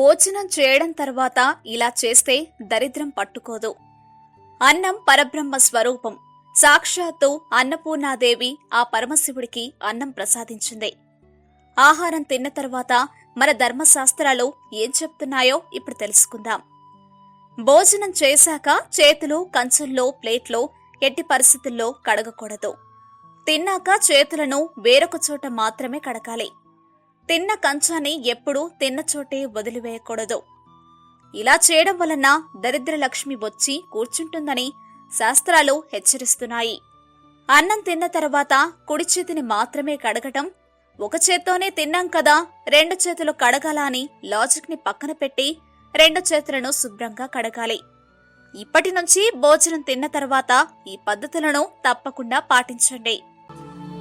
భోజనం చేయడం తర్వాత ఇలా చేస్తే దరిద్రం పట్టుకోదు. అన్నం పరబ్రహ్మ స్వరూపం. సాక్షాత్తు అన్నపూర్ణాదేవి ఆ పరమశివుడికి అన్నం ప్రసాదించింది. ఆహారం తిన్న తర్వాత మన ధర్మశాస్త్రాలు ఏం చెప్తున్నాయో ఇప్పుడు తెలుసుకుందాం. భోజనం చేశాక చేతులు కంచంలో ప్లేట్లో ఎట్టి పరిస్థితుల్లో కడగకూడదు. తిన్నాక చేతులను వేరొక చోట మాత్రమే కడగాలి. తిన్న కంచాన్ని ఎప్పుడూ తిన్న చోటే వదిలివేయకూడదు. ఇలా చేయడం వలన దరిద్ర లక్ష్మి వచ్చి కూర్చుంటుందని శాస్త్రాలు హెచ్చరిస్తున్నాయి. అన్నం తిన్న తర్వాత కుడి చేతిని మాత్రమే కడగటం ఒక చేత్తోనే తిన్నాం కదా రెండు చేతులు కడగాల అని లాజిక్ని పక్కన పెట్టి రెండు చేతులను శుభ్రంగా కడగాలి. ఇప్పటి నుంచి భోజనం తిన్న తర్వాత ఈ పద్ధతులను తప్పకుండా పాటించండి.